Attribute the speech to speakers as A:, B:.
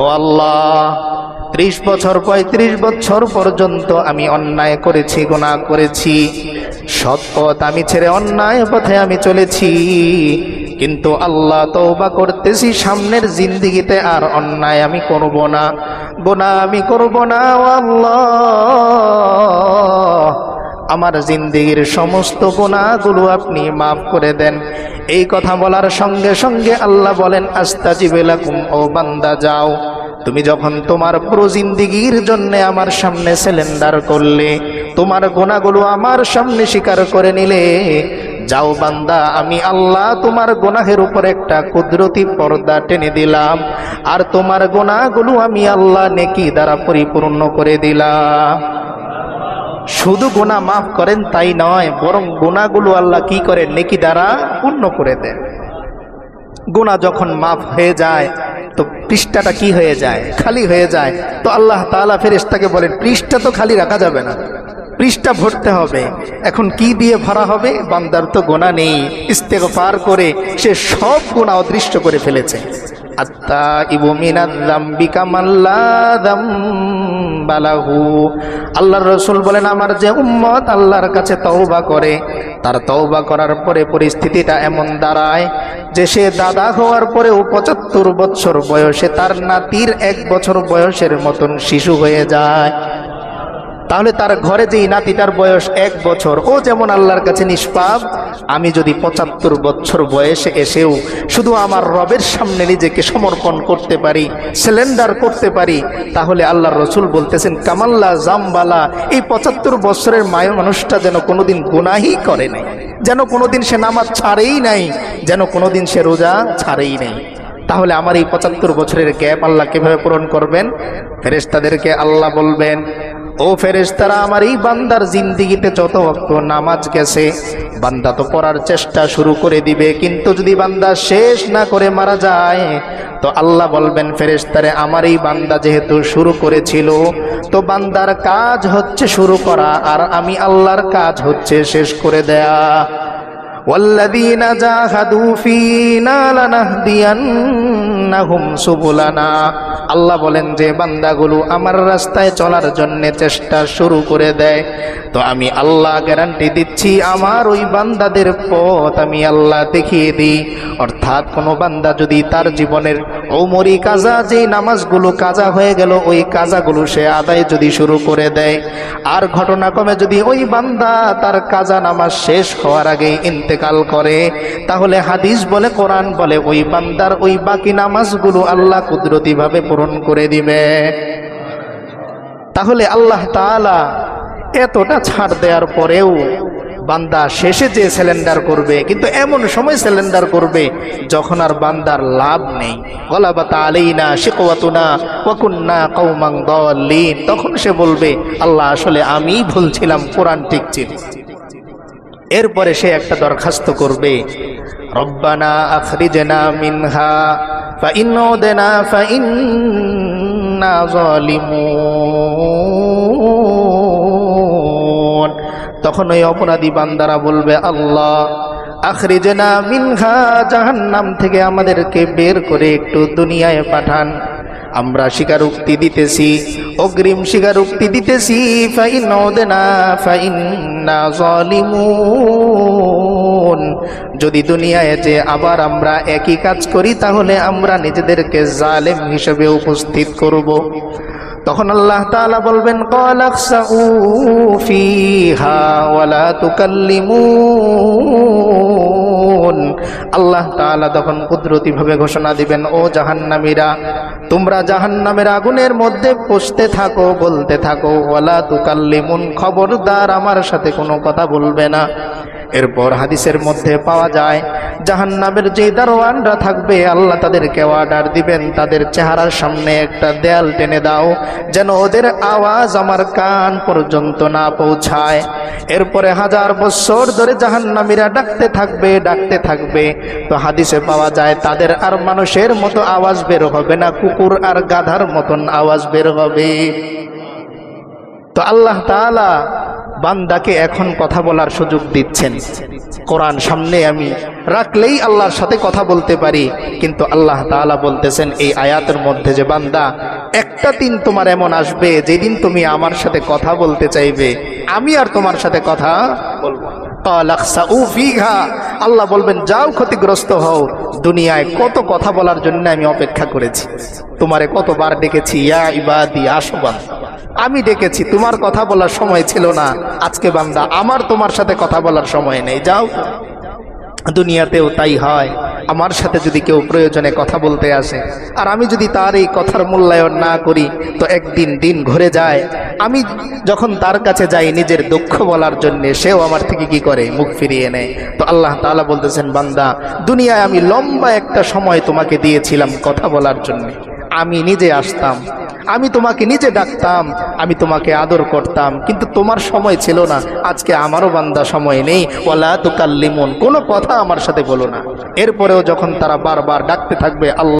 A: ও আল্লাহ, ত্রিশ বছর, পঁয়ত্রিশ বছর পর্যন্ত আমি অন্যায় করেছি, গুনাহ করেছি। সৎ পথ আমি ছেড়ে অন্যায় পথে আমি চলেছি। কিন্তু আল্লাহ তওবা করতেছি, সামনের জিন্দিগিতে আর অন্যায় আমি করব না। গুনাহ আমি করব না আল্লাহ। আমার জিন্দিগির সমস্ত গুণাগুলো আপনি মাফ করে দেন। এই কথা বলার সঙ্গে সঙ্গে আল্লাহ বলেন আস্তাজিবেলাকুম ও বান্দা, যাও। তুমি যখন তোমার পুরো জিন্দিগির জন্য আমার সামনে সিলিন্ডার করলে, তোমার গোনাগুলো আমার সামনে স্বীকার করে নিলে, যাও বান্দা, আমি আল্লাহ তোমার গোনাহের উপর একটা কুদরতি পর্দা টেনে দিলাম, আর তোমার গোনাগুলো আমি আল্লাহ নেকি দ্বারা পরিপূর্ণ করে দিলাম। শুধু গুণা মাফ করেন তাই নয়, বরং গুণাগুলো আল্লাহ কি করেন? নেকি দ্বারা পূর্ণ করে দেন। গুণা যখন মাফ হয়ে যায়, তো পৃষ্ঠাটা কি হয়ে যায়? খালি হয়ে যায়। তো আল্লাহ তাআলা ফেরেশতাকে বলেন, পৃষ্ঠা তো খালি রাখা যাবে না। পৃষ্ঠা ভরতে হবে। এখন কি দিয়ে ভরা হবে? বান্দার তো গোনা নেই। ইস্তেক পার করে সে সব গুণা অদৃশ্য করে ফেলেছে। আত্মা ইবু মিনাদ্দাম্বি কামাল্লাদাম বালাহু আল্লাহর রসুল বলেন, আমার যে উম্মত আল্লাহর কাছে তওবা করে, তার তওবা করার পরে পরিস্থিতিটা এমন দাঁড়ায় যে সে দাদা হওয়ার পরেও পঁচাত্তর বছর বয়সে তার নাতির এক বছর বয়সের মতন শিশু হয়ে যায়। তাহলে তার ঘরে যেই নাতিটার বয়স এক বছর। ও যেমন আল্লাহর কাছে নিষ্পাপ, আমি যদি পঁচাত্তর বছর বয়সে এসেও শুধু আমার রবের সামনে নিজেকে সমর্পণ করতে পারি, সিলিন্ডার করতে পারি, তাহলে আল্লাহর রসুল বলতেছেন, কামাল্লা জামবালা, এই পঁচাত্তর বছরের মায় মানুষটা যেন কোনোদিন গুনাহি করে নাই, যেন কোনোদিন সে নামাজ ছাড়েই নাই, যেন কোনোদিন সে রোজা ছাড়েই নাই। তাহলে আমার এই পঁচাত্তর বছরের গ্যাপ আল্লাহ কীভাবে পূরণ করবেন? ফেরেশতাদেরকে আল্লাহ বলবেন ও ফেরেশতারা আমার এই বান্দার জিন্দিগিতে যত অক্ত নামাজ গেছে বান্দা তো পড়ার চেষ্টা শুরু করে দিবে কিন্তু যদি বান্দা শেষ না করে মারা যায় তো আল্লাহ বলবেন ফেরেশতারে আমার এই বান্দা যেহেতু শুরু করেছিল তো বান্দার কাজ হচ্ছে শুরু করা আর আমি আল্লাহর কাজ হচ্ছে শেষ করে দেয়া والذين جاهدوا فينا لنهدينهم سبلنا আল্লাহ বলেন যে বান্দাগুলো আমার রাস্তায় চলার জন্য চেষ্টা শুরু করে দেয়। তো আমি আল্লাহ গ্যারান্টি দিচ্ছি, আমার ওই বান্দাদের পথ আমি আল্লাহ দেখিয়ে দিই। অর্থাৎ কোনো বান্দা যদি তার জীবনের ওমরি কাজা যে নামাজগুলো কাজা হয়ে গেল, ওই কাজাগুলো সে আদায় যদি শুরু করে দেয়। আর ঘটনাক্রমে যদি ওই বান্দা তার কাজা নামাজ শেষ হওয়ার আগে ইন্তেকাল করে, তাহলে হাদিস বলে, কোরআন বলে, ওই বান্দার ওই বাকি নামাজগুলো আল্লাহ কুদরতিভাবে পূরণ করে দিবে। তাহলে আল্লাহ তাআলা এতটা ছাড় দেওয়ার পরেও বান্দা শেষে যে সিলিন্ডার করবে, কিন্তু এমন সময় সিলিন্ডার করবে যখন আর বান্দার লাভ নেই। তখন সে বলবে, আল্লাহ, আসলে আমি ভুলছিলাম কোরআন ঠিক ছিল। এরপরে সে একটা দরখাস্ত করবে, রব্বানা আখরিজনা মিনহা। ফাইন তখন ওই অপরাধী বান্দারা বলবে, আল্লাহ, আখরিজনা মিনহা জাহান্নাম থেকে আমাদেরকে বের করে একটু দুনিয়ায় পাঠান। আমরা স্বীকারোক্তি দিতেছি, অগ্রিম স্বীকারোক্তি দিতেছি। ফাইন ওদেনা ফাইন্না জালিমুন। যদি দুনিয়ায় যে আবার আমরা একই কাজ করি, তাহলে আমরা নিজেদেরকে জালেম হিসেবে উপস্থিত করব। তখন আল্লাহ তাআলা বলবেন আল্লাহ তাআলা তখন কুদরতিভাবে ঘোষণা দিবেন, ও জাহান্নামীরা, তোমরা জাহান্নামের আগুনের মধ্যে পৌঁছতে থাকো, বলতে থাকো। ওয়ালা তুকাল্লিমুন, খবরদার আমার সাথে কোনো কথা বলবে না। এরপর হাদিসের মধ্যে পাওয়া যায়, জাহান্নামের যে দারোয়ানরা থাকবে, আল্লাহ তাদেরকে অর্ডার দিবেন, তাদের চেহারার সামনে একটা দেয়াল টেনে দাও, যেন ওদের আওয়াজ আমার কান পর্যন্ত না পৌঁছায়। এরপরে হাজার বছর ধরে জাহান্নামীরা ডাকতে থাকবে ডাকতে থাকবে। তো হাদিসে পাওয়া যায়, তাদের আর মানুষের মতো আওয়াজ বের হবে না, কুকুর আর গাধার মতন আওয়াজ বের হবে। তো আল্লাহ তাআলা বান্দাকে এখন কথা বলার সুযোগ দিচ্ছেন। কোরআন সামনে আমি রাখলেই আল্লাহর সাথে কথা বলতে পারি, কিন্তু আল্লাহ তাআলা বলতেছেন এই আয়াতের মধ্যে যে, বান্দা, একটা দিন তোমার এমন আসবে যেদিন তুমি আমার সাথে কথা বলতে চাইবে, আমি আর তোমার সাথে কথা বলব আল্লাহ বলবেন, যাও ক্ষতিগ্রস্ত হও, দুনিয়ায় কত কথা বলার জন্য আমি অপেক্ষা করেছি। তোমারে কতবার ডেকেছি ইয়া ইবাদি, আসবান। আমি ডেকেছি, তোমার কথা বলার সময় ছিল না। আজকে বান্দা, আমার তোমার সাথে কথা বলার সময় নেই, যাও। দুনিয়াতেও তাই হয়, আমার সাথে যদি কেউ প্রয়োজনে কথা বলতে আসে, আর আমি যদি তার এই কথার মূল্যায়ন না করি, তো একদিন দিন ঘুরে যায়। আমি যখন তার কাছে যাই নিজের দুঃখ বলার জন্য, সেও আমার থেকে কি করে? মুখ ফিরিয়ে নেয়। তো আল্লাহ তাআলা বলতেছেন, বান্দা, দুনিয়ায় আমি লম্বা একটা সময় তোমাকে দিয়েছিলাম কথা বলার জন্য। আমি নিজে আসতাম আমি তোমাকে নিজে ডাকতাম, আমি তোমাকে আদর করতাম, কিন্তু তোমার সময় ছিল না। আজকে আমারও বান্দা সময় নেই। ওলা তো কাল্লিমন কোনো কথা আমার সাথে বলো না। এরপরেও যখন তারা বারবার ডাকতে থাকবে, আল্লাহ